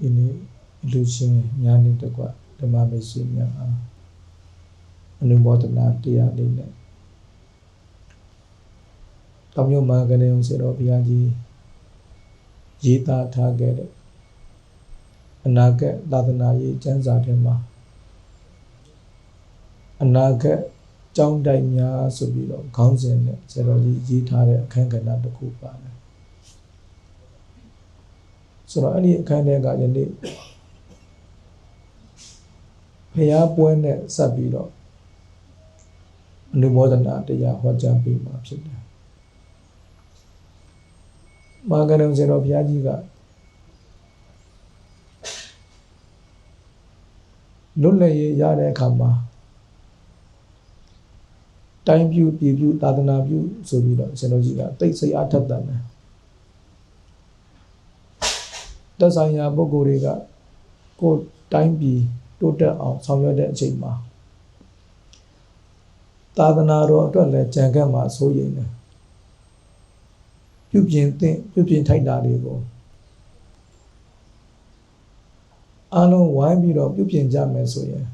ဒီနေ့လူရှင်များနဲ့တကွဓမ္မမိတ်ဆွေများအားအနုဘောဒနာတရားလေးနဲ့တောင်မြို့မှာကနေအောင်စေတော်ဘုရားကြီးရေးသားထားခဲ့တဲ့အနာဂတ်သာသနာရေးကျမ်းစာထဲမှာအနာဂတ်ကြောင်းတိုက်များဆိုပြီးတော့ခေါင်းစဉ်နဲ့စေတော်ကြီးရေးထားတဲ့အခန်းကဏ္ဍတစ်ခုပါတယ် ဆိုတော့အဲ့ဒီအခန်းထဲကယနေ့ဖျားပွဲနဲ့ဆက်ပြီးတော့အနုဘောဒနာတရားဟောကြားပေးမှာဖြစ်တယ်။မာဂရုံစေတော်ဘုရားကြီးကလွတ်လပ်ရေးရတဲ့အခါမှာတိုင်းပြုပြည်ပြုသာသနာပြုဆိုပြီးတော့ရှင်တော်ကြီးကတိတ်ဆိတ်အားထက်သန်တယ်။ သက်ဆိုင်ရာပုဂ္ဂိုလ်တွေကကိုယ်တိုင်းပြည်တိုးတက်အောင်ဆောင်ရွက်တဲ့အချိန်မှာသာသနာတော်အတွက်လည်းကြံခဲ့မှာဆိုရင်လည်းပြုပြင်သင့်ပြုပြင်ထိုက်တာတွေကိုအားလုံးဝိုင်းပြီးတော့ပြုပြင်ကြမယ်ဆိုရင်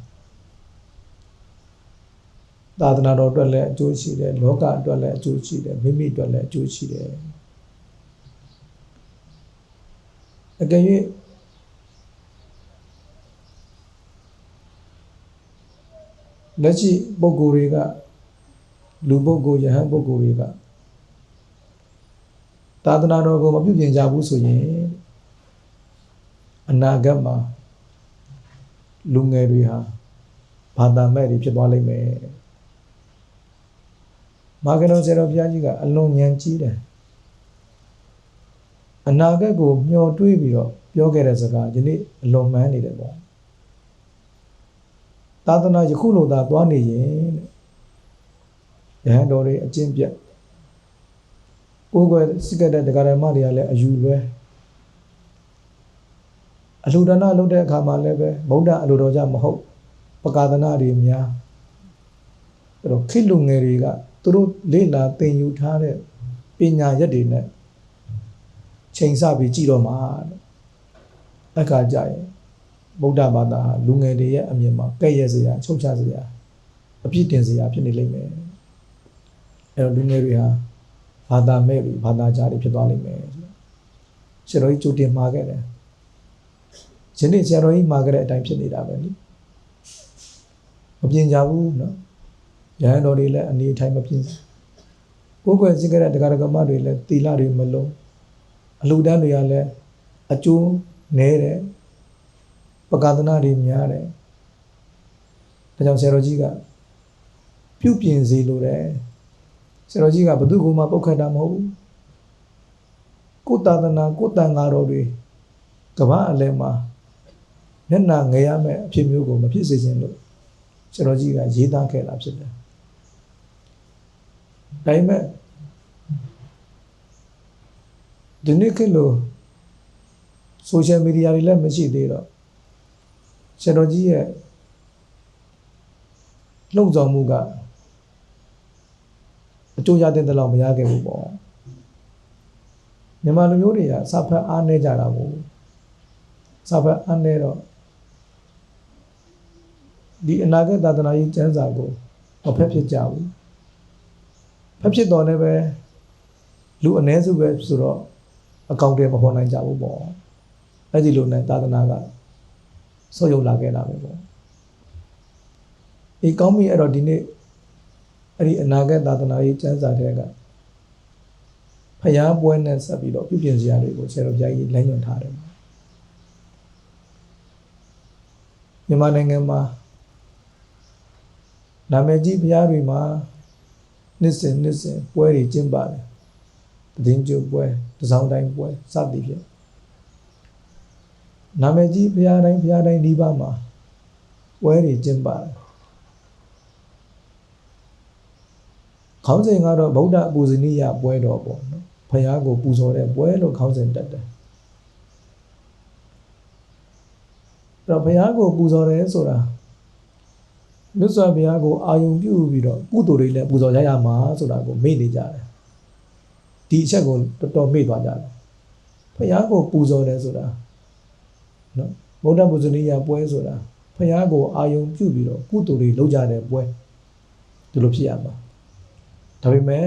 သာသနာတော်အတွက်လည်းအကျိုးရှိတယ်လောကအတွက်လည်းအကျိုးရှိတယ်မိမိအတွက်လည်းအကျိုးရှိတယ် အကယ်၍လက်ရှိပုဂ္ဂိုလ်တွေကလူပုဂ္ဂိုလ်ယဟန်ပုဂ္ဂိုလ်တွေကသာသနာတော်ကိုမပြုပြင်ကြဘူးဆိုရင်အနာဂတ်မှာလူငယ်တွေဟာဘာသာမဲ့တွေဖြစ်သွားလိမ့်မယ်မာကနောဆရာတော်ဘုရားကြီးကအလွန်ဉာဏ်ကြီးတယ် အနာဂတ်ကိုမျှော်တွေးပြီးတော့ပြောခဲ့တဲ့စကားယနေ့အလွန်မှန်းနေတယ်ပေါ့သာသနာယခုလိုသာသွားနေရင်တဲ့ယဟန်တော်တွေအကျင့်ပြတ်ကိုယ်ကွယ်စိကတဲ့တရားဓမ္မတွေကလည်းအယူလွဲအလှူဒါနလုပ်တဲ့အခါမှာလည်းပဲဗုဒ္ဓအလိုတော်ကြမဟုတ်ပကာသနာတွေများအဲ့တော့ခိလူငယ်တွေကသူတို့လေ့လာသင်ယူထားတဲ့ပညာရက်တွေနဲ့ ချိန်ဆပြီးကြည့်တော့မှာအခါကြရင်ဗုဒ္ဓဘာသာလူငယ်တွေရဲ့အမြင်မှာကဲ့ရဲ့စရာချုပ်ချစရာအပြစ်တင်စရာဖြစ်နေလိမ့်မယ်အဲတော့လူငယ်တွေဟာဘာသာမဲ့တွေဘာသာကြားတွေဖြစ်သွားလိမ့်မယ်ရှင်တော်ကြီးကြိုတင်မှာခဲ့တယ်ယနေ့ဆရာတော်ကြီးမှာခဲ့တဲ့အတိုင်းဖြစ်နေတာပဲလေမပြင်ကြဘူးနော်ရဟန်းတော်တွေလည်းအနေထိုင်မပြင်ကိုယ်ကွယ်စင်ကြတဲ့တရားဓမ္မတွေလည်းသီလတွေမလုံး အလှူဒန်းတွေကလည်းအကျိုးနည်းတယ်ပကာသနာတွေများတယ်ဒါကြောင့်ဆရာတော်ကြီးကပြုပြင်စေလိုတယ်ဆရာတော်ကြီးကဘသူ့ကိုမှပုတ်ခတ်တာမဟုတ်ဘူးကိုယ်သာသနာကိုယ်တန်ဃာတော်တွေကမ္ဘာအလယ်မှာမျက်နှာငယ်ရမယ့်အဖြစ်မျိုးကိုမဖြစ်စေချင်လို့ဆရာတော်ကြီးကရေးသားခဲ့တာဖြစ်တယ်ဒါပေမဲ့ ဒီနေ့ခေတ်လိုဆိုရှယ်မီဒီယာတွေလည်းမရှိသေးတော့ဆရာတော်ကြီးရဲ့လှုပ်ဆောင်မှုကအကျိုးရတဲ့တလောက်မရခဲ့ဘူးပေါ့မြန်မာလူမျိုးတွေကစာဖတ်အားနေကြတာကိုစာဖတ်အားနေတော့ဒီအနာဂတ်သာသနာရေးကျမ်းစာကိုမဖက်ဖြစ်ကြဘူးဖက်ဖြစ်တော်လည်းပဲလူအ ਨੇ စုပဲဆိုတော့ အကောင့်တွေမပေါ်နိုင်ကြဘူးပေါ့အဲ့ဒီလိုနဲ့သာသနာကဆုတ်ယုတ်လာခဲ့တာပဲပေါ့ဒီကောင်းပြီအဲ့တော့ဒီနေ့အဲ့ဒီအနာဂတ်သာသနာရေးကျမ်းစာတွေကဖျားပွဲနဲ့ဆက်ပြီးတော့ပြုပြင်စရာတွေကိုဆရာတော်ဘုရားကြီးလမ်းညွှန်ထားတယ်မြန်မာနိုင်ငံမှာနာမည်ကြီးဘုရားတွေမှာနှစ်စဉ်နှစ်စဉ်ပွဲတွေကျင်းပါတယ်တည်င်းကျပွဲ တစောင်းတိုင်းပွဲစသည်ဖြင့်နာမည်ကြီးဘုရားတိုင်းဘုရားတိုင်းဒီပါမှာပွဲတွေကျင်းပါတယ်ခေါင်းစဉ်ကတော့ဗုဒ္ဓပူဇနီယပွဲတော်ပေါ့နော်ဘုရားကိုပူဇော်တဲ့ပွဲလို့ခေါင်းစဉ်တက်တယ်အဲ့တော့ဘုရားကိုပူဇော်တယ်ဆိုတာမြတ်စွာဘုရားကိုအာယုံပြုပြီးတော့ကုသိုလ်တွေလည်းပူဇော်ရရမှာဆိုတာကိုမေ့နေကြတယ် ဒီအချက်ကိုတော်တော်မေ့သွားကြတယ်ဘုရားကိုပူဇော်တယ်ဆိုတာနော်ဗုဒ္ဓဘုဇနီယပွဲဆိုတာဖះကိုအာယုံပြုပြီးတော့ကုသိုလ်တွေလုပ်ကြတဲ့ပွဲဒီလိုဖြစ်ရမှာဒါပေမဲ့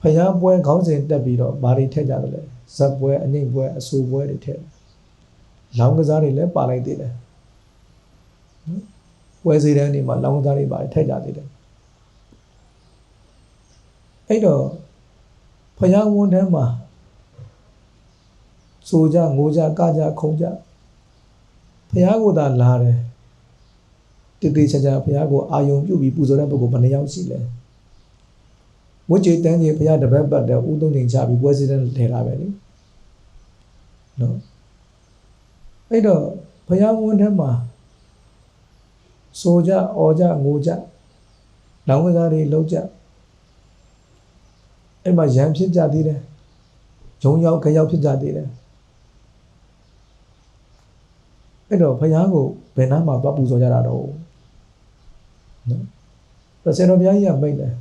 ဖះပွဲခေါင်းစဉ်တက်ပြီးတော့ဘာတွေထည့်ကြတယ်လဲဇက်ပွဲအနှိမ့်ပွဲအဆူပွဲတွေထည့်တယ်လောင်းကစားတွေလည်းပါလိုက်သေးတယ်နော်ပွဲစီတဲ့နေမှာလောင်းကစားတွေပါထည့်ကြသေးတယ်အဲ့တော့ ဖះဝန်ထမ်းမှာဆိုကြငိုကြကကြခုံကြဖះကိုသာလာတယ်တိတိကျကျဖះကိုအာယုံပြုတ်ပြီးပူဇော်တဲ့ပုဂ္ဂိုလ်ဘယ်နှယောက်ရှိလဲဝိจิတန်းကြီးဖះတပတ်ပတ်တဲ့ဥသုံးချိန်ချပြီးပွဲစည်းတဲ့ထဲလာပဲလေနော်အဲ့တော့ဖះဝန်ထမ်းမှာဆိုကြအော်ကြငိုကြလောင်းကစားတွေလောက်ကြ အဲ့မှာရံဖြစ်ကြသေးတယ်ဂျုံရောက်ခရောက်ဖြစ်ကြသေးတယ်အဲ့တော့ဖះကိုဘယ်နှမှာသွားပူဇော်ကြတာတော့နော်ဒါဆရာတော်ဘုရားကြီးကမိတ်တယ်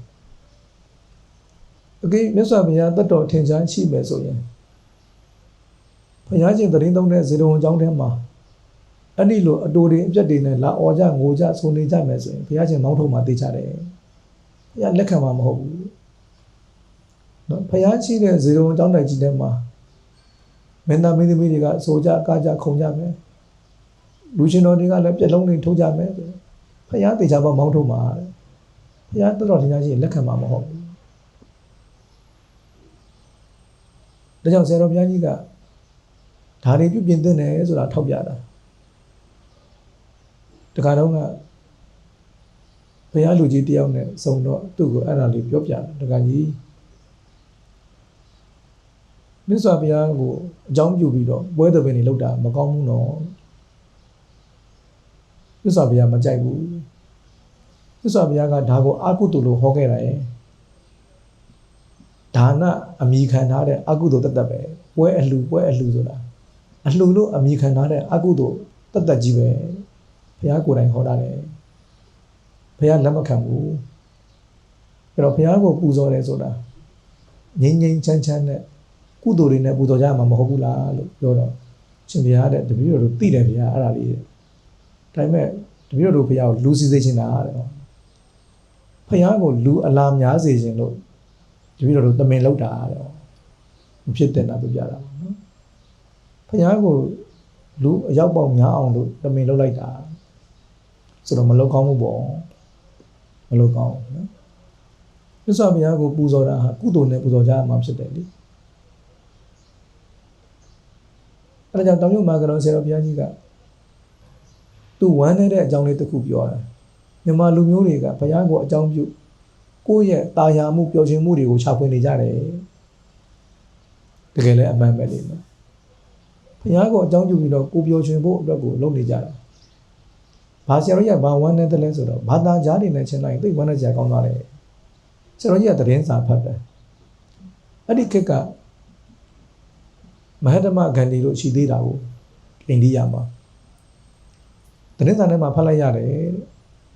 အကိမြတ်စွာဘုရားတတ်တော်ထင်ရှားရှိမယ်ဆိုရင်ဘုရားရှင်တရင်သုံးတဲ့ဇေတဝန်ကျောင်းထဲမှာအဲ့ဒီလိုအတူတွေအပြက်တွေနဲ့လာអော်ကြငိုကြဆိုနေကြမယ်ဆိုရင်ဘုရားရှင်မောင်းထုံမှာတေးကြတယ်ဘုရားလက်ခံမှာမဟုတ်ဘူး နော်ဘုရားရှိတဲ့ဇေတဝန်ကျောင်းတိုင်ကြီးထဲမှာမင်းသားမင်းသမီးတွေကဆိုကြကားကြခုံကြမယ်လူရှင်တော်တွေကလည်းပြက်လုံးတွေထုတ်ကြမယ်ဆိုဖယားတေချာပေါ့မောင်းထုတ်မှာတဲ့ဖယားတော်တော်တရားကြီးလက်ခံမှာမဟုတ်ဘူးဒါကြောင့်ဆရာတော်ဘုရားကြီးကဒါတွေပြုပြင်သင့်တယ်ဆိုတာထောက်ပြတာတခါတော့ကဘုရားလူကြီးတယောက်နဲ့စုံတော့သူ့ကိုအဲ့ဒါလေးပြောပြတာတခါကြီး မြတ်စွာဘုရားကိုအကြောင်းပြုပြီးတော့ပွဲတော်ပင်တွေလောက်တာမကောင်းဘူးနော်မြတ်စွာဘုရားမကြိုက်ဘူးမြတ်စွာဘုရားကဒါကိုအာကုတုလို့ဟောခဲ့တာရဲ့ဒါနအမိခံထားတဲ့အကုသိုလ်တသက်ပဲပွဲအလှပွဲအလှဆိုတာအလှလို့အမိခံထားတဲ့အကုသိုလ်တသက်ကြီးပဲဘုရားကိုယ်တိုင်ဟောတာတယ်ဘုရားလက်မခံဘူးအဲ့တော့ဘုရားကိုပူဇော်တယ်ဆိုတာငြိမ်ငြိမ်ချမ်းချမ်းနဲ့ ကုသိုလ်တွေနဲ့ပူဇော်ကြမှာမဟုတ်ဘူးလားလို့ပြောတော့ရှင်ဘုရားတဲ့တပည့်တော်တို့သိတယ်ဘုရားအဲ့ဒါလေးဒါပေမဲ့တပည့်တော်တို့ဘုရားကိုလူစီစေချင်တာတဲ့ဘုရားကိုလူအလားများစေခြင်းလို့တပည့်တော်တို့တမင်လောက်တာတဲ့မဖြစ်တဲ့နာပြပြတာနော်ဘုရားကိုလူအရောက်ပေါက်များအောင်လို့တမင်လောက်လိုက်တာဆိုတော့မလောက်ကောင်းဘူးပေါ့မလောက်ကောင်းဘူးနော်မြတ်စွာဘုရားကိုပူဇော်တာဟာကုသိုလ်နဲ့ပူဇော်ကြရမှာဖြစ်တယ်လေ အဲဒါကြောင့်တောင်မြုပ်မာကတော်ဆရာတော်ဘုရားကြီးကသူဝမ်းနေတဲ့အကြောင်းလေးတစ်ခုပြောတာမြန်မာလူမျိုးတွေကဘုရားကိုအကြောင်းပြုကိုယ့်ရဲ့တာယာမှုပျော်ရွှင်မှုတွေကိုခြောက်ဖွင့်နေကြတယ်တကယ်လည်းအမှန်ပဲလေနော်ဘုရားကိုအကြောင်းပြုပြီးတော့ကိုပျော်ရွှင်ဖို့အတွက်ကိုလုပ်နေကြတာဘာဆရာတော်ကြီးကဘာဝမ်းနေတယ်လဲဆိုတော့ဘာသာကြားနေနဲ့ချင်းလိုက်သိဝမ်းနေကြကောင်းသွားတယ်ဆရာတော်ကြီးကသတင်းစာဖတ်တယ်အဲ့ဒီခေတ်က မဟတမဂန္ဒီလို့ရှိသေးတာကိုအိန္ဒိယမှာသတင်းစာထဲမှာဖတ်လိုက်ရတယ်တဲ့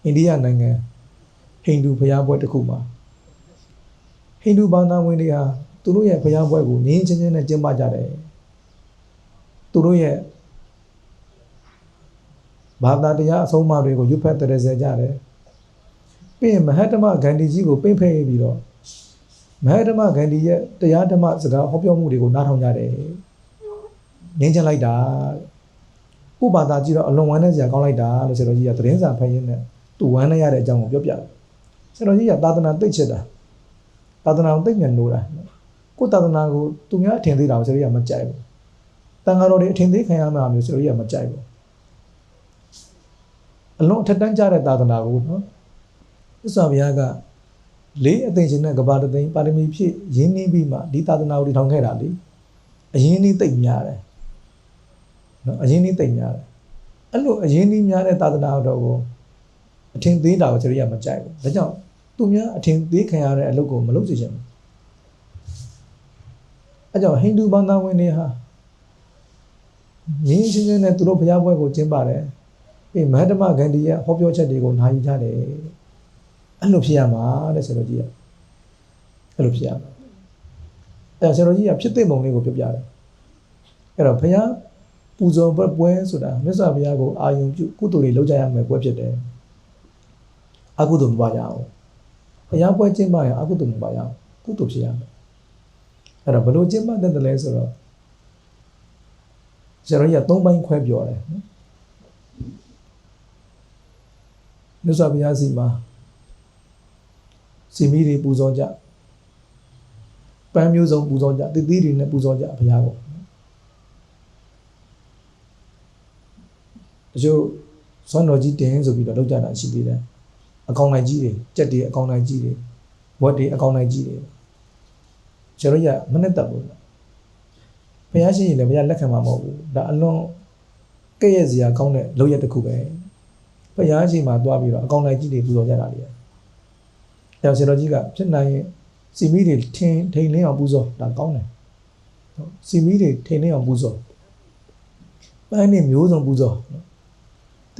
အိန္ဒိယနိုင်ငံဟိန္ဒူဘုရားပွဲတစ်ခုမှာဟိန္ဒူဘာသာဝင်တွေဟာသူတို့ရဲ့ဘုရားပွဲကိုငြင်းချင်းချင်းနဲ့ကျင်းပကြတယ်သူတို့ရဲ့ဘာသာတရားအဆုံးအမတွေကိုရွတ်ဖက်တရစေကြတယ်ပြီးရင်မဟတမဂန္ဒီကြီးကိုပိတ်ဖဲပြီးတော့မဟတမဂန္ဒီရဲ့တရားဓမ္မစကားဟောပြောမှုတွေကိုနားထောင်ကြတယ် ငင်းချလိုက်တာဥပါဒါကြည့်တော့အလွန်ဝမ်းနဲ့စရာကောင်းလိုက်တာလို့ဆရာတော်ကြီးကသတင်းစာဖတ်ရင်းနဲ့သူဝမ်းနဲ့ရတဲ့အကြောင်းကိုပြောပြတယ်ဆရာတော်ကြီးကသာသနာသိချစ်တာသာသနာကိုသိမြင်လို့တာကိုယ်သာသနာကိုသူများအထင်သေးတာကိုဆရာကြီးကမကြိုက်ဘူးတန်ဃာတော်တွေအထင်သေးခံရမှာမျိုးဆရာကြီးကမကြိုက်ဘူးအလွန်အထက်တန်းကြတဲ့သာသနာကိုနော်သစ္စာဘုရားကလေးအသိရှင်နဲ့ကဘာတသိန်းပါရမီဖြည့်ရင်းနှီးပြီးမှဒီသာသနာကိုတည်ထောင်ခဲ့တာလေအရင်နှီးသိမ့်များတယ် နော်အရင်နှီးသိမ့်များတယ်အဲ့လိုအရင်နှီးများတဲ့သာသနာတော်ကိုအထင်သေးတာကိုကျွန်တော်ရမကြိုက်ဘူးဒါကြောင့်သူများအထင်သေးခံရတဲ့အလုပ်ကိုမလုပ်စေချင်ဘူးအဲကြောင့်ဟိန္ဒူဘာသာဝင်တွေဟာရင်းချင်းချင်းနဲ့သူတို့ဘုရားပွဲကိုကျင်းပါတယ်ပြီးမဟတမဂန္ဒီရဲ့ဟောပြောချက်တွေကိုနားယူကြတယ်အဲ့လိုဖြစ်ရမှာတဲ့ဆရာတော်ကြီးကအဲ့လိုဖြစ်ရမှာအဲ့ဆရာတော်ကြီးကဖြစ်တဲ့ပုံလေးကိုပြောပြတယ်အဲ့တော့ဘုရား ပပူဇော်ပွဲပွဲဆိုတာမြတ်စွာဘုရားကိုအာယုံပြုကုသိုလ်တွေလုပ်ကြရမယ်ပွဲဖြစ်တယ်အကုသိုလ်မပါရအောင်ဘုရားပွဲကျင့်ပါရင်အကုသိုလ်မပါရအောင်ကုသိုလ်ဖြစ်ရမယ်အဲ့တော့ဘယ်လိုကျင့်ပါတဲ့တယ်လဲဆိုတော့ဆရာတော်ကြီးက၃ပိုင်းခွဲပြောတယ်နော်မြတ်စွာဘုရားစီမှာစီမီတွေပူဇော်ကြပန်းမျိုးစုံပူဇော်ကြတတိတွေနဲ့ပူဇော်ကြဘုရားကို တချို့စွမ်းတော်ကြီးတင်ဆိုပြီးတော့လောက်ကြတာရှိသေးတယ်အကောင်လိုက်ကြီးတွေကြက်တွေအကောင်လိုက်ကြီးတွေဝက်တွေအကောင်လိုက်ကြီးတွေကျတော့ရမနဲ့တက်ဘူးဘုရားရှင်ရင်လည်းဘုရားလက်ခံမှာမဟုတ်ဘူးဒါအလွန်ကဲ့ရဲ့စရာကောင်းတဲ့လောက်ရတစ်ခုပဲဘုရားရှင်မှာတွားပြီးတော့အကောင်လိုက်ကြီးတွေပူဇော်ကြတာလေအဲဆရာတော်ကြီးကဖြစ်နိုင်ရင်စီမီတွေထင်းထိန်လင်းအောင်ပူဇော်ဒါကောင်းတယ်စီမီတွေထိန်လင်းအောင်ပူဇော်ပန်းနေမျိုးစုံပူဇော်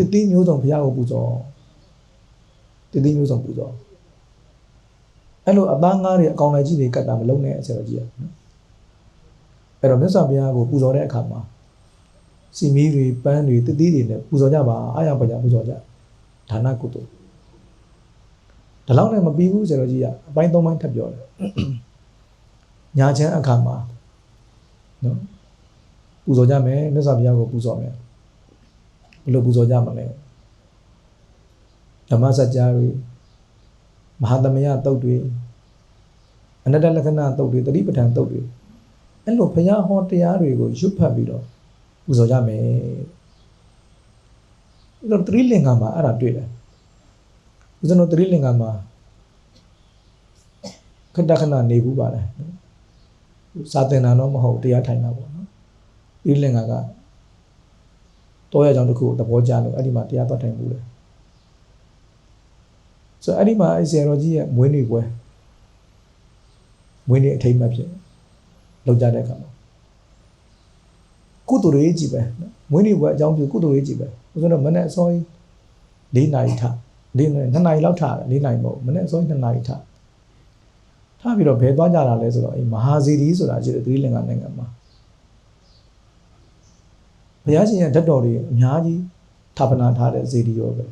တတိမျိုးစုံဘုရားကိုပူဇော်တတိမျိုးစုံပူဇော်အဲ့လိုအသားငါးတွေအကောင်လိုက်ကြီးတွေကတ်တာမလုံးနဲ့ဆရာတော်ကြီးကနော်အဲ့တော့မြတ်စွာဘုရားကိုပူဇော်တဲ့အခါမှာစီမီတွေပန်းတွေတတိတွေနဲ့ပူဇော်ကြပါအားရပါကြပူဇော်ကြဒါနကုသိုလ်ဒီလောက်နဲ့မပြီးဘူးဆရာတော်ကြီးကအပိုင်း၃ပိုင်းထပ်ပြောတယ်ညာချမ်းအခါမှာနော်ပူဇော်ကြမယ်မြတ်စွာဘုရားကိုပူဇော်မယ် ဘယ်လိုပူဇော်ကြမလဲဓမ္မစကြာတွေမဟာသမယတုတ်တွေအနတ္တလက္ခဏာတုတ်တွေတတိပဋ္ဌာန်တုတ်တွေအဲ့လိုဘုရားဟောတရားတွေကိုရွတ်ဖတ်ပြီးတော့ပူဇော်ကြမယ်အဲ့တော့သတိလင်္ကာမှာအဲ့ဒါတွေ့တယ်ဦးဇင်းတို့သတိလင်္ကာမှာခတ္တခဏနေဘူးပါလေစာသင်တာတော့မဟုတ်တရားထိုင်တာပေါ့နော်သတိလင်္ကာက တောရကြောင်တစ်ခုကိုသဘောကျလို့အဲ့ဒီမှာတရားတော်ထိုင်ဘူးလေဆိုအဲ့ဒီမှာအဲ့ဆရာတော်ကြီးရဲ့မွေးနေ့ပွဲမွေးနေ့အထိမ်းအမှတ်ဖြစ်လောက်ကြတဲ့အခါမှာကုသိုလ်ရေးကြည့်ပဲနော်မွေးနေ့ပွဲအကြောင်းပြုကုသိုလ်ရေးကြည့်ပဲဦးဇင်းတို့မနေ့အစောကြီး၄နာရီထ၄နာရီ2နာရီလောက်ထားတယ်၄နာရီမဟုတ်မနေ့အစောကြီး2နာရီထားထားပြီးတော့ဘယ်သွားကြတာလဲဆိုတော့အဲ့မဟာဇီရီဆိုတာရှိတယ်သီလင်္ကာနိုင်ငံမှာ ဘုရားရှင်ရဲ့ဓာတ်တော်တွေအများကြီးဌာပနာထားတဲ့ဇီရီရောပဲ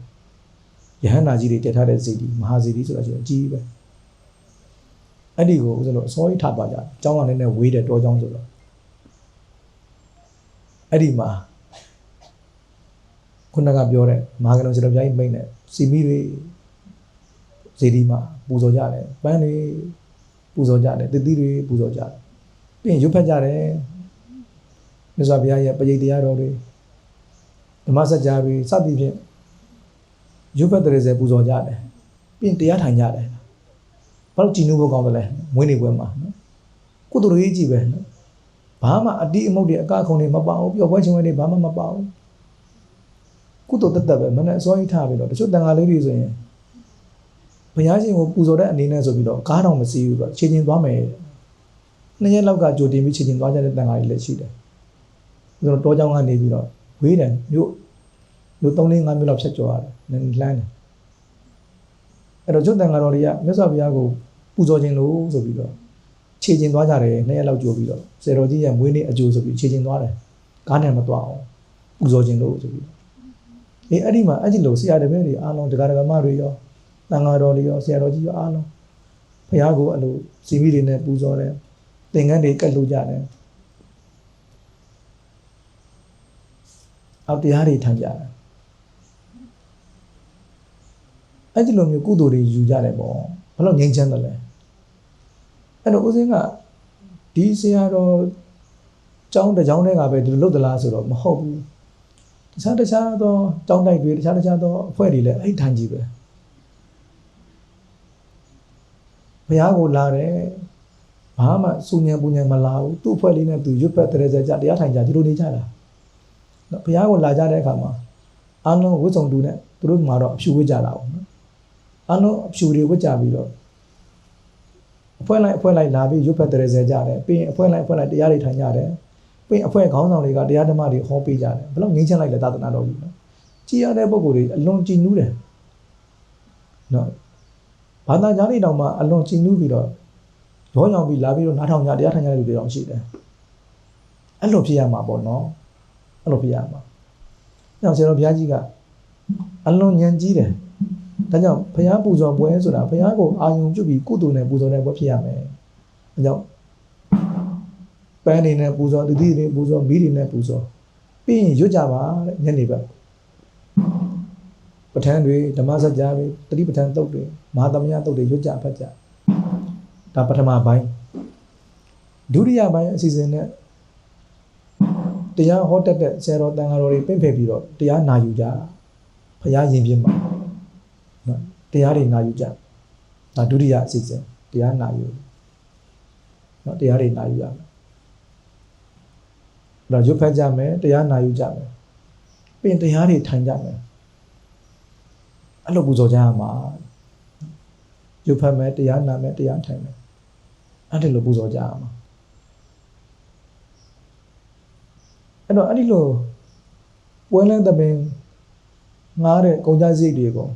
ယဟန္တာကြီးတွေတည်ထားတဲ့ဇီရီမဟာဇီရီဆိုတာရှိတယ်အကြီးပဲအဲ့ဒီကိုဦးဇင်းတို့အစောကြီးထားပါကြတယ်အကြောင်းကလည်းနည်းနည်းဝေးတယ်တောကြောင်းဆိုတော့အဲ့ဒီမှာခုနကပြောတဲ့မဟာကလုံးစတော်ဘုရားကြီးမိတ်နဲ့စီမီတွေဇီဒီမှာပူဇော်ကြတယ်ပန်းတွေပူဇော်ကြတယ်တတိတွေပူဇော်ကြတယ်ပြီးရင်ရွတ်ဖတ်ကြတယ် မြတ်စွာဘုရားရဲ့ပရိတ်တရားတော်တွေဓမ္မစကြာတွေစသည်ဖြင့်ရွတ်ဖတ်တဲ့စေပူဇော်ကြတယ်ပြီးရင်တရားထိုင်ကြတယ်ဘာလို့ကြည်နူးဖို့ကောင်းတယ်လဲမွေးနေပွဲမှာနော်ကုသိုလ်ရေးကြည့်ပဲနော်ဘာမှအတိအမုတ်တွေအကခုံတွေမပအောင်ပျော်ပွဲချင်းပွဲတွေဘာမှမပအောင်ကုသိုလ်တက်တက်ပဲမနဲ့အစောကြီးထားပြီးတော့တချို့တန်ဃာလေးတွေဆိုရင်ဘုရားရှင်ကိုပူဇော်တဲ့အနေနဲ့ဆိုပြီးတော့ကားတော်မစီးဘူးဆိုတော့ခြေချင်းသွားမယ်နှစ်ရက်လောက်ကကြိုတင်ပြီးခြေချင်းသွားကြတဲ့တန်ဃာတွေလည်းရှိတယ် ဆိုတော့တောကြောင်ကနေပြီးတော့ဝေးတယ်မြို့မြို့3 4 5မြို့လောက်ဖြတ်ကျော်ရတယ်လမ်းတယ်အဲ့တော့ကျွတ်တန်ကတော့တွေကမြတ်စွာဘုရားကိုပူဇော်ခြင်းလို့ဆိုပြီးတော့ခြေကျင်သွားကြတယ်နှစ်ရက်လောက်ကြိုပြီးတော့ဆယ်တော်ကြီးရဲ့မွေးနေ့အကျိုးဆိုပြီးခြေကျင်သွားတယ်ကားနဲ့မသွားအောင်ပူဇော်ခြင်းလို့ဆိုပြီးအေးအဲ့ဒီမှာအဲ့ဒီလိုဆရာတပည့်တွေအားလုံးဒကာဒကာမတွေရောတန်ဃာတော်တွေရောဆရာတော်ကြီးရောအားလုံးဘုရားကိုအဲ့လိုစီမိတွေနဲ့ပူဇော်တယ်သင်္ကန်းတွေကတ်လို့ကြတယ် အောက်တရားတွေထမ်းကြတယ်အဲ့ဒီလိုမျိုးကုသိုလ်တွေယူကြတယ်ပေါ့ဘယ်လိုငြိမ်းချမ်းတယ်လဲအဲ့တော့ဦးစင်းကဒီဆရာတော်ကျောင်းတစ်ကျောင်းတည်းကပဲဒီလိုလုပ်သလားဆိုတော့မဟုတ်ဘူးတခြားတခြားသောကျောင်းတိုက်တွေတခြားတခြားသောအဖွဲ့တွေလည်းအဲ့ထိုင်ကြည့်ပဲဘုရားကိုလာတယ်ဘာမှစူညံပူညံမလာဘူးသူ့အဖွဲ့လေးနဲ့သူရွတ်ဖက်တဲ့စကြတရားထိုင်ကြဒီလိုနေကြတာ နော်ဘုရားကိုလာကြတဲ့အခါမှာအာလုံးဝိစုံတူနဲ့သူတို့မှာတော့အဖြူဝစ်ကြတာပေါ့နော်အာလုံးအဖြူတွေဝစ်ကြပြီးတော့အဖွဲ့လိုက်အဖွဲ့လိုက်လာပြီးရွတ်ဖက်တဲ့စကြတယ်ပြီးရင်အဖွဲ့လိုက်အဖွဲ့လိုက်တရားတွေထိုင်ကြတယ်ပြီးရင်အဖွဲ့ခေါင်းဆောင်တွေကတရားဓမ္မတွေဟောပေးကြတယ်ဘယ်လောက်ငြိမ်းချမ်းလိုက်လဲသာသနာတော်ကြီးနော်ကြည်ရတဲ့ပုံကိုယ်တွေအလွန်ကြည်နူးတယ်နော်ဘာသာကြားတွေတောင်မှအလွန်ကြည်နူးပြီးတော့ရောညောင်ပြီးလာပြီးတော့နားထောင်ကြတရားထိုင်ကြတဲ့လူတွေတောင်ရှိတယ်အဲ့လိုဖြစ်ရမှာပေါ့နော် အဲ့လိုဖြစ်ရမှာ။ကြောင့်ဆရာတော်ဘုရားကြီးကအလွန်ဉာဏ်ကြီးတယ်။ဒါကြောင့်ဘုရားပူဇော်ပွဲဆိုတာဘုရားကိုအာယုံပြုပြီးကုသိုလ်နဲ့ပူဇော်တဲ့ပွဲဖြစ်ရမယ်။ဒါကြောင့်ပန်းနေနဲ့ပူဇော်တတိတွေပူဇော်မိတွေနဲ့ပူဇော်ပြီးရင်ရွတ်ကြပါတဲ့ညနေဘက်ပဋ္ဌာန်းတွေဓမ္မစကြာတွေတတိပဋ္ဌာန်းတုတ်တွေမဟာသမယတုတ်တွေရွတ်ကြဖတ်ကြဒါပထမပိုင်းဒုတိယပိုင်းအစီအစဉ်နဲ့ တရားဟောတတ်တဲ့ဆရာတော်တန်ဃာတော်တွေပြင့်ဖယ်ပြီးတော့တရားနာယူကြဘုရားယင်ပြင်းမှာနော်တရားတွေနာယူကြဒါဒုတိယအစီအစဉ်တရားနာယူနော်တရားတွေနာယူရမယ်အဲ့တော့ရွတ်ဖတ်ကြမယ်တရားနာယူကြမယ်ပြီးရင်တရားတွေထိုင်ကြမယ်အဲ့လိုပူဇော်ကြရမှာရွတ်ဖတ်မယ်တရားနာမယ်တရားထိုင်မယ်အဲ့ဒီလိုပူဇော်ကြရမှာ အဲ့တော့အဲ့ဒီလိုပွဲလန်းသပင်ငားတဲ့ကုန်ကြစရိတ်တွေကို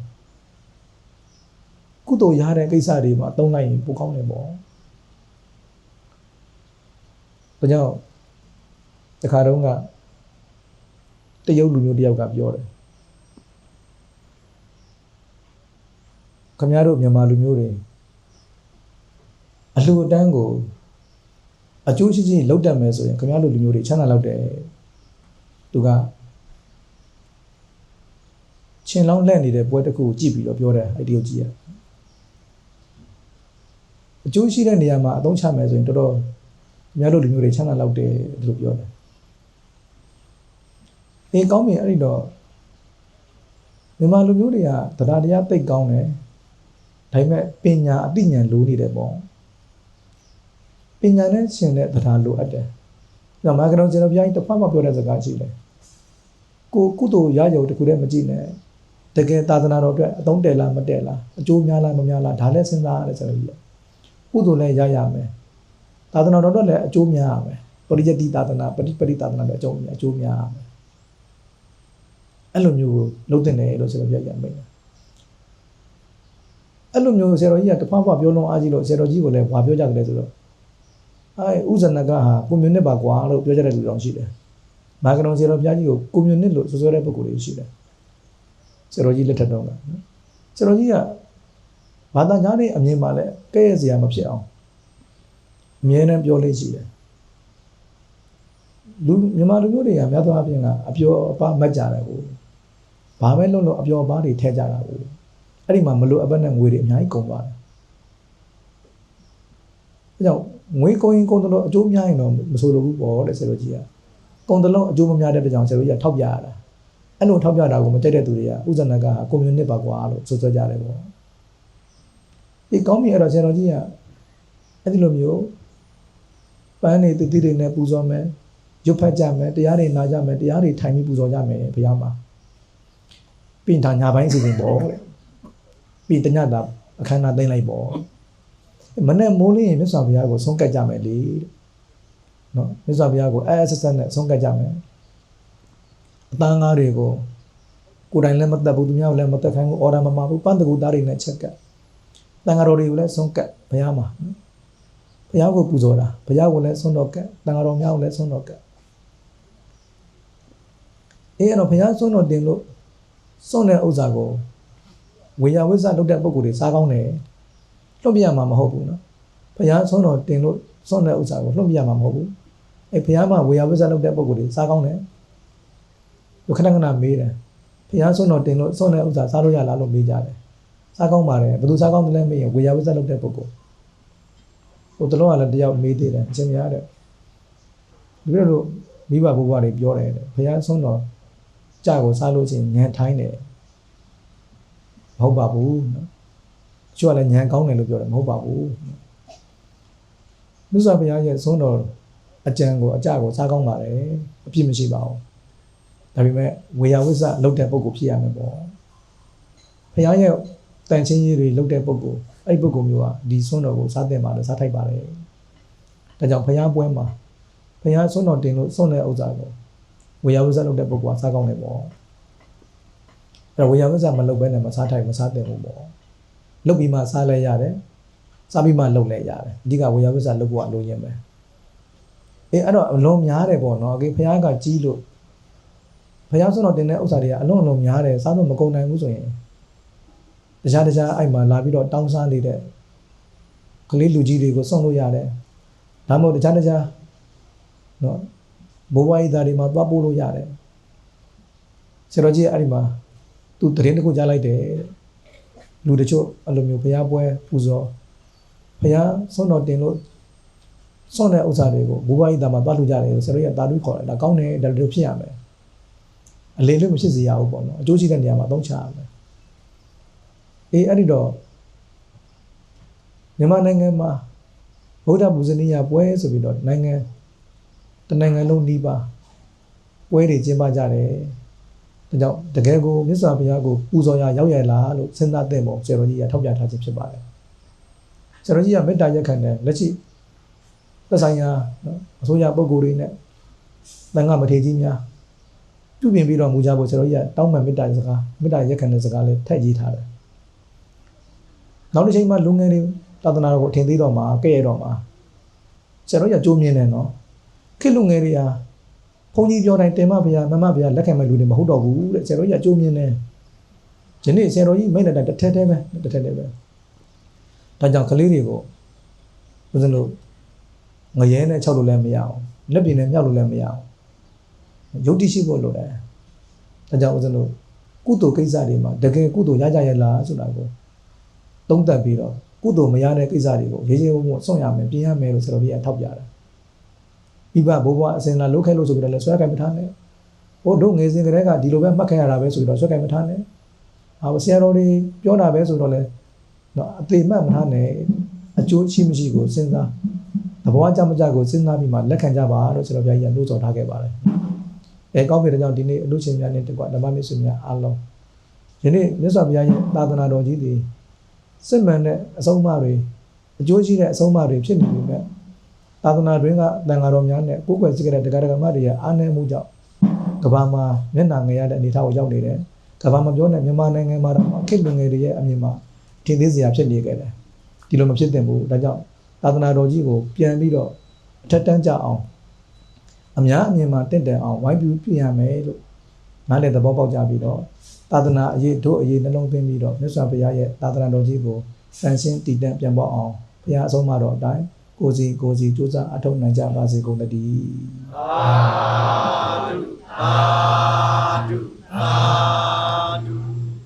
ကုသိုလ်ရတဲ့ကိစ္စတွေမှာတုံးလိုက်ရင်ပိုကောင်းတယ်ပေါ့ဒါကြောင့်တခါတုန်းကတရုတ်လူမျိုးတစ်ယောက်ကပြောတယ်ခမရတို့မြန်မာလူမျိုးတွေအလှူအတန်းကိုအကျိုးရှိရှိလောက်တတ်မယ်ဆိုရင်ခမရတို့လူမျိုးတွေချမ်းသာလောက်တယ် သူကချင်းလောင်းလက်နေတဲ့ပွဲတစ်ခုကိုကြည့်ပြီးတော့ပြောတယ်အဲ့ဒီကိုကြည့်ရအကျိုးရှိတဲ့နေရာမှာအသုံးချမယ်ဆိုရင်တော်တော်များတို့လူမျိုးတွေချမ်းသာလောက်တယ်ဒီလိုပြောတယ်အေးကောင်းပြီအဲ့ဒီတော့မြန်မာလူမျိုးတွေကတရားတရားသိတ်ကောင်းတယ်ဒါပေမဲ့ပညာအသိဉာဏ်လိုနေတယ်ပေါ့ပညာနဲ့ရှင်တဲ့တရားလိုအပ်တယ်ဒါမှမဟုတ်ကျွန်တော်ဘုရားကြီးတစ်ဖက်မှပြောတဲ့စကားရှိတယ် ကိုကုသိုလ်ရရုံတခုတည်းမကြည့်နဲ့တကယ်သာသနာတော်အတွက်အသုံးတယ်လားမတယ်လားအကျိုးများလားမများလားဒါလည်းစဉ်းစားရတယ်ဆိုလို့ရတယ်ကုသိုလ်လည်းရရမယ်သာသနာတော်အတွက်လည်းအကျိုးများရမယ်ပရိယတ္တိသာသနာပရိပရိသာသနာလည်းအကျိုးများအကျိုးများရမယ်အဲ့လိုမျိုးကိုလုပ်တင်တယ်လို့ဆရာတော်ပြရမိတ်တယ်အဲ့လိုမျိုးဆရာတော်ကြီးကတဖားဖာပြောလုံးအားကြီးလို့ဆရာတော်ကြီးကိုလည်းဝါပြောကြတယ်ဆိုတော့အဲဥဇနကဟာကွန်မြူနစ်ပါကွာလို့ပြောကြတဲ့လူတော်ရှိတယ် မာကရွန်ဆရာတော်ဘုရားကြီးကိုကွန်မြူနစ်လို့ဆိုဆိုတဲ့ပုဂ္ဂိုလ်တွေရှိတယ်ဆရာတော်ကြီးလက်ထက်တော့ကဆရာတော်ကြီးကဘာသာကြားတဲ့အမြင်မှလည်းကဲ့ရဲ့စရာမဖြစ်အောင်အမြဲတမ်းပြောလေးရှိတယ်လူမြန်မာလူမျိုးတွေကများသောအားဖြင့်ကအပျော်အပါမတ်ကြတယ်ကိုဘာပဲလုပ်လို့အပျော်အပါတွေထည့်ကြတာကိုအဲ့ဒီမှာမလို့အပတ်နဲ့ငွေတွေအများကြီးကုန်သွားတယ်အဲကြောင့်ငွေကုန်ရင်ကုန်တယ်လို့အကျိုးများရင်တော့မဆိုလိုဘူးပေါ့တဲ့ဆရာတော်ကြီးက ကုန်တယ်လို့အကျိုးမများတဲ့ကြောင့်ဆရာတော်ကြီးကထောက်ပြရတာအဲ့လိုထောက်ပြတာကိုမကြိုက်တဲ့သူတွေကဥဇနကကွန်မြူနစ်ပါကွာလို့ဆိုဆိုကြတယ်ပေါ့ဒီကောင်းပြီအဲ့တော့ဆရာတော်ကြီးကအဲ့ဒီလိုမျိုးပန်းနေတတိတွေနဲ့ပူဇော်မယ်ရွတ်ဖတ်ကြမယ်တရားတွေနာကြမယ်တရားတွေထိုင်ပြီးပူဇော်ကြမယ်ဘုရားမှာပြင်ထာညာပိုင်းစီစဉ်ပေါ့တဲ့ပြီးတညတာအခမ်းအနားသိမ့်လိုက်ပေါ့မနဲ့မိုးလင်းရင်မြတ်စွာဘုရားကိုဆုံးကတ်ကြမယ်လေတဲ့ နော်မြတ်စွာဘုရားကိုအဲဆက်ဆက်နဲ့ဆုံးကတ်ကြမယ်အတန်းကားတွေကိုကိုယ်တိုင်လည်းမတက်ဘူးသူများလည်းမတက်ခိုင်းဘူးအော်ဒါမမှာဘူးပန်းတကူသားတွေနဲ့ချက်ကတ်တန်ဃာတော်တွေကိုလည်းဆုံးကတ်ဘုရားမှာဘုရားကိုပူဇော်တာဘုရားကိုလည်းဆုံးတော်ကတ်တန်ဃာတော်များကိုလည်းဆုံးတော်ကတ်အေးအဲ့တော့ဘုရားဆုံးတော်တင်လို့ဆုံးတဲ့ဥစ္စာကိုဝေယဝိဇ္ဇလုပ်တဲ့ပုံကိုယ်တွေစားကောင်းတယ်လွတ်ပြရမှာမဟုတ်ဘူးနော်ဘုရားဆုံးတော်တင်လို့ဆုံးတဲ့ဥစ္စာကိုလွတ်ပြရမှာမဟုတ်ဘူး အဲဘုရားမှာဝေယဝိဇ္ဇလုပ်တဲ့ပုံကိုယ်တွေစားကောင်းတယ်လူခဏခဏမေးတယ်ဘုရားဆုံးတော်တင်လို့ဆုံးတဲ့ဥစ္စာစားလို့ရလားလို့မေးကြတယ်စားကောင်းပါတယ်ဘယ်သူစားကောင်းတယ်လဲမေးရင်ဝေယဝိဇ္ဇလုပ်တဲ့ပုံကိုယ်ဟိုတလုံးကလည်းတယောက်မေးသေးတယ်အရှင်မြတ်တဲ့ဒီလိုလိုမိဘဘုရားတွေပြောတယ်တဲ့ဘုရားဆုံးတော်ကြာကိုစားလို့ချင်းညံထိုင်းတယ်မဟုတ်ပါဘူးနော်တချို့ကလည်းညံကောင်းတယ်လို့ပြောတယ်မဟုတ်ပါဘူးမြတ်စွာဘုရားရဲ့ဆုံးတော် အကြံကိုအကြကိုစားကောင်းပါတယ်အပြစ်မရှိပါဘူးဒါပေမဲ့ဝေယဝိဇ္ဇလုတ်တဲ့ပုဂ္ဂိုလ်ဖြစ်ရမယ်ပေါ့ဘုရားရဲ့တန်ချင်းကြီးတွေလုတ်တဲ့ပုဂ္ဂိုလ်အဲ့ဒီပုဂ္ဂိုလ်မျိုးကဒီဆုံးတော်ကိုစားတင်ပါတယ်စားထိုက်ပါတယ်ဒါကြောင့်ဘုရားပွဲမှာဘုရားဆုံးတော်တင်လို့ဆုံးတဲ့ဥစ္စာကိုဝေယဝိဇ္ဇလုပ်တဲ့ပုဂ္ဂိုလ်ကစားကောင်းတယ်ပေါ့အဲ့တော့ဝေယဝိဇ္ဇမလုပ်ဘဲနဲ့မစားထိုက်မစားတင်ဘူးပေါ့လုပ်ပြီးမှစားလဲရတယ်စားပြီးမှလုပ်လဲရတယ်အဓိကဝေယဝိဇ္ဇလုပ်ဖို့အလိုရင်းပဲ အေးအဲ့တော့အလုံးများတယ်ပေါ့နော်အကေဖះကကြီးလို့ဘုရားဆုံးတော်တင်တဲ့ဥစ္စာတွေကအလွန်အလွန်များတယ်စားလို့မကုန်နိုင်ဘူးဆိုရင်တခြားတခြားအဲ့မှာလာပြီးတော့တောင်းစားနေတဲ့ကလေးလူကြီးတွေကို送လို့ရတယ်ဒါမှမဟုတ်တခြားတခြားနော်ဘိုးဘွားကြီးသားတွေမှာသွားပို့လို့ရတယ်ဆရာတော်ကြီးအဲ့ဒီမှာသူတရင်တစ်ခုကြားလိုက်တယ်တဲ့လူတချို့အဲ့လိုမျိုးဘုရားပွဲပူဇော်ဘုရားဆုံးတော်တင်လို့ ဆုံးတဲ့ဥစ္စာတွေကိုဘိုးဘွားကြီးသားမှာသွားလှူကြတယ်လို့ဆရာတော်ကြီးကတာတူခေါ်တယ်ဒါကောင်းတယ်ဒါလိုဖြစ်ရမယ်အလေလို့မဖြစ်စေရဘူးပေါ့နော်အကျိုးရှိတဲ့နေရာမှာသုံးချရမယ်အေးအဲ့ဒီတော့မြန်မာနိုင်ငံမှာဗုဒ္ဓဘုဇနီယပွဲဆိုပြီးတော့နိုင်ငံတနိုင်ငံလုံးနှီးပါပွဲတွေကျင်းပကြတယ်ဒါကြောင့်တကယ်ကိုမြတ်စွာဘုရားကိုပူဇော်ရရောက်ရလားလို့စဉ်းစားတဲ့ပုံဆရာတော်ကြီးကထောက်ပြထားခြင်းဖြစ်ပါတယ်ဆရာတော်ကြီးကမေတ္တာရက်ခံတယ်လက်ရှိ သက်ဆိုင်ရာနော်အစိုးရပုဂ္ဂိုလ်တွေနဲ့တန်ခါမထေကြီးများပြုပြင်ပြီးတော့မူကြဖို့ကျွန်တော်ကြီးကတောင်းပန်မေတ္တာစကားမေတ္တာရက်ခံတဲ့စကားလေးထည့်ရေးထားတယ်။နောက်တစ်ချိန်မှာလူငယ်တွေသာသနာတော်ကိုအထင်သေးတော့မှာကဲ့ရတော့မှာကျွန်တော်ကြီးကကြိုးမြင်တယ်နော်။ခေတ်လူငယ်တွေဟာဘုန်းကြီးပြောတိုင်းတင်မဗျာမမဗျာလက်ခံမဲ့လူတွေမဟုတ်တော့ဘူးတဲ့ကျွန်တော်ကြီးကကြိုးမြင်တယ်။ဒီနေ့ဆရာတော်ကြီးမိတ်လက်တစ်ထက်တည်းပဲတစ်ထက်တည်းပဲ။ဒါကြောင့်ကလေးတွေကိုဦးဇင်းတို့ ငရဲနဲ့၆လို့လည်းမရအောင်လက်ပြင်းနဲ့မြောက်လို့လည်းမရအောင်ယုတ်တိရှိဖို့လိုတယ်။ဒါကြောင့်ဦးဇင်းတို့ကုသိုလ်ကိစ္စတွေမှာတကယ်ကုသိုလ်ရကြရဲ့လားဆိုတာကိုသုံးသပ်ပြီးတော့ကုသိုလ်မရတဲ့ကိစ္စတွေကိုရေးရေးဝုံဝုံဆွံ့ရမယ်ပြင်ရမယ်လို့ဆိုတော့ဒီကထောက်ပြတာ။ပြီးပါဘိုးဘွားအစင်လာလုတ်ခဲလို့ဆိုပြီးတော့လဲဆွဲကံမထားနဲ့။ဟိုတို့ငယ်စဉ်ကတည်းကဒီလိုပဲမှတ်ခဲ့ရတာပဲဆိုပြီးတော့ဆွဲကံမထားနဲ့။ဟာဆရာတော်တွေပြောတာပဲဆိုတော့လဲနော်အသေးမှတ်မထားနဲ့အကျိုးရှိမရှိကိုစဉ်းစား သဘောအကျမကျကိုစဉ်းစားပြီးမှလက်ခံကြပါလို့ဆိုတော့ဘုရားကြီးကနှိုးဆော်ထားခဲ့ပါတယ်။အဲကောင်းပြီတဲ့ကြောင့်ဒီနေ့အလို့ရှင်များနဲ့တကွဓမ္မမစ္ဆုများအားလုံးယနေ့မြတ်စွာဘုရားရဲ့သာသနာတော်ကြီးတွေစစ်မှန်တဲ့အဆုံးအမတွေအကျိုးရှိတဲ့အဆုံးအမတွေဖြစ်နေပြီမဲ့သာသနာတွင်ကတန်ဃာတော်များနဲ့ကိုယ်ွယ်စိတ်ကတဲ့တရားဓမ္မတွေရဲ့အားနည်းမှုကြောင့်ကဘာမှာမျက်နှာငယ်ရတဲ့အနေအထားကိုရောက်နေတယ်ကဘာမှာပြောနေမြန်မာနိုင်ငံမှာတော့ခေတ်လူငယ်တွေရဲ့အမြင်မှာထင်သေးစရာဖြစ်နေကြတယ်ဒီလိုမဖြစ်သင့်ဘူးဒါကြောင့် သာသနာတော်ကြီးကိုပြန်ပြီးတော့အထက်တန်းကြအောင်အများအမြင်မှာတင့်တယ်အောင်ဝိုင်းပြပြရမယ်လို့နားလည်သဘောပေါက်ကြပြီးတော့သာသနာအရေးတို့အရေးနှလုံးသွင်းပြီးတော့မြတ်စွာဘုရားရဲ့သာသနာတော်ကြီးကိုစံရှင်းတည်တံ့ပြန်ပေါ်အောင်ဘုရားအဆုံးအမတော်အတိုင်းကိုစီကိုစီစူးစမ်းအထောက်နိုင်ကြပါစေကုန်သတည်းသာဓုသာဓုသာ